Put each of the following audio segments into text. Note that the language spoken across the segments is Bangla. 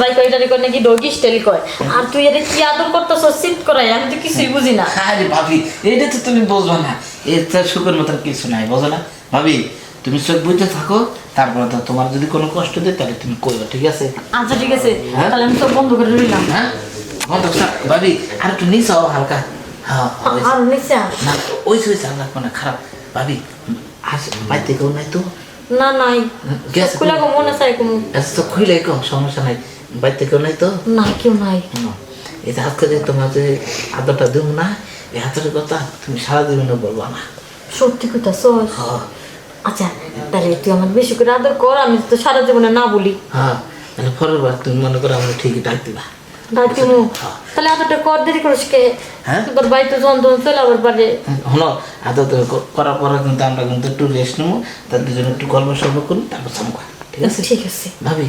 ভাই কয় এটারে কয় নাকি ডগি স্টাইল কয়। আর তুই এটা কি আদর করতেছ সিট করাই আমি তো কিছুই বুঝি না। আরে ভাবি এটা তো তুমি বুঝবে না। এর তো সুখের কিছু নাই বোঝো না? ভাবি তুমি চোখ বুঝতে থাকো তারপরে তো তোমার যদি কোনো কষ্ট দেয় তাহলে তুমি কইও ঠিক আছে? আচ্ছা ঠিক আছে। হ্যাঁ? তাহলে আমি সব বন্ধ করে রইলাম। হ্যাঁ? বন্ধ ভাবি আর একটু নিচ হও হালকা। হ্যাঁ আর নিচে। না ওই চাল না খারাপ। ভাবি কেউ নাই তো? না নাই। খুলা গো মনে চাই কমু। আচ্ছা তো খুলে কম সমস্যা নাই। বাড়িতে কেউ নাই তো? না কেউ নাই। এই আজকে যে তোমার যে আদরটা দেবো না এই হাতের কথা তুমি সারা জীবনে বলব না। সত্যি কথা হ্যাঁ আচ্ছা তাহলে তুই আমার বেশি করে আদর কর আমি তো সারা জীবনে না বলি। হ্যাঁ তাহলে পরের বার তুমি মনে করো আমরা ঠিকই ডাক দিবা। ডাকি তাহলে আদরটা কর দেরি করিস কে? হ্যাঁ? তোর বাড়িতে যন্ত্রণ চলে আবার আদর তো করার পরে কিন্তু আমরা কিন্তু একটু রেস্ট নেব তার দুজনে একটু গল্প সল্প করি তারপর ঠিক আছে? ঠিক আছে। ভাবি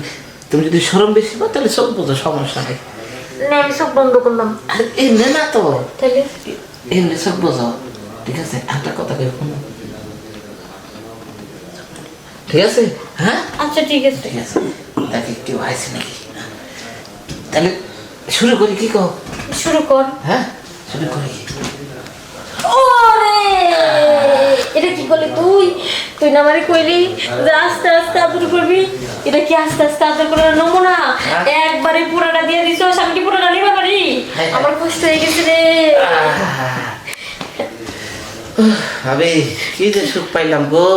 তুমি যদি সরম বেশি পাও তাহলে সব বোঝো সমস্যা নেই। না আমি সব বন্ধ করলাম। আর এমনি না তো। তাহলে? এমনি সব বোঝো। ঠিক আছে একটা কথা কেউ শুনো। ঠিক আছে? হ্যাঁ? আচ্ছা ঠিক আছে। ঠিক আছে। তাকে কেউ নাকি? তাহলে শুরু করি কি কো শুরু কর। হ্যাঁ? শুরু করি। ওরে! এটা কি করলি তুই? তুই না আমারে কইলি আস্তে আস্তে করবি এটা কি আস্তে আস্তে আদর করার নমুনা? হ্যাঁ। একবারে পুরাটা দিয়ে দিছ আমি কি পুরাটা নিবা পারি হ্যাঁ। আমার কষ্ট হয়ে গেছে রে। ভাবি কি যে সুখ পাইলাম গো।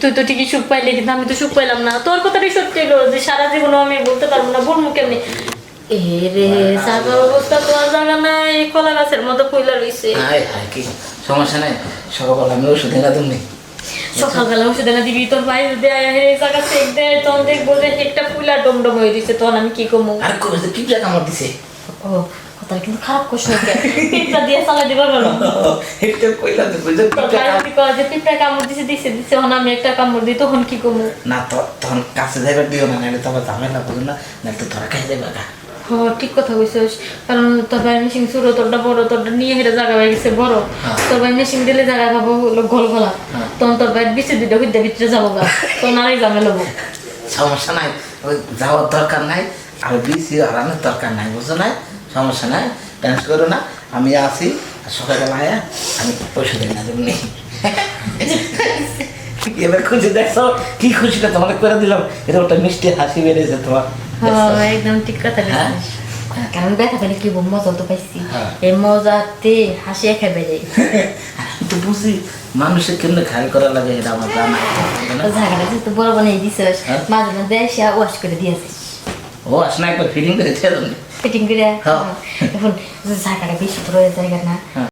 তুই তো ঠিকই সুখ পাইলি কিন্তু আমি তো সুখ পাইলাম না। তোর কথাটাই সত্যি হলো যে সারা জীবন আমি বলতে পারব না বলব কেমনি? এ রে সাগার অবস্থা তো আর জায়গা নাই কলা গাছের মতো কইলা রইছে। হায় হায় কি সমস্যা নাই? সকালবেলা আমি ওষুধ এনে তুমি সকালবেলা ওষুধ এনে দিবি তোর ভাই দেয় দেয় তখন দেখব যে একটা ফুলা ডমডম হয়ে দিছে তখন আমি কি কমু? আর কবে তো পিঁপড়া কামড় দিছে? ও কিন্তু খারাপ করছ পিঁপড়া দিয়ে একটা কইলাম তো বুঝছ পিঁপড়া কামড়- যে পিঁপড়া কামড় দিছে দিছে দিছে তখন আমি একটা কামড় দিই তখন কি কমু? না তো তখন কাছে যাইবার দিও না নাহলে তোমার ঝামেলা বুঝো না? নাহলে তো ধরা খাই যাবে হ ঠিক কথা কইছিস। কারণ তোর ভাই মেশিন ছোট তোরটা বড় তোরটা নিয়ে হেরে জায়গা হয়ে গেছে বড়। হ্যাঁ। তোর ভাই মেশিন দিলে জায়গা পাবো হলো গোল গলা হ্যাঁ। তখন তোর ভাই বিচে দিতে হইতে ভিতরে যাব গা। তখন আরেক ঝামেলা হব সমস্যা নাই। ওই যাওয়ার দরকার নাই আর বিসি হারানোর দরকার নাই বুঝছ না সমস্যা নাই টেনশন করো না। আমি আছি আর সকালবেলা আয়া আমি ওষুধ এনে দেবো নেই এবার খুশি দেখছ কি খুশিটা তোমাকে করে দিলাম। এটা ওটা মিষ্টি হাসি বেড়েছে তোমার। হ্যাঁ একদম ঠিক কথা হ্যাঁ? বলছিস কারণ ব্যথা পেলে কি মজা তো পাইছি হ্যাঁ। এই মজাতে হাসি বেড়ে আমি তো বুঝি মানুষের কেমনে খায় করা লাগে এটা আমার জানা? জায়গাটা যেহেতু বড় বানিয়ে দিছিস হ্যাঁ। মাঝে মাঝে এসে ওয়াশ করে দিয়েছিস ও আস না একবার ফিলিং করে ছেড়ে ফিটিং করে হ্যাঁ। এখন জায়গাটা বেশি বড় জায়গা না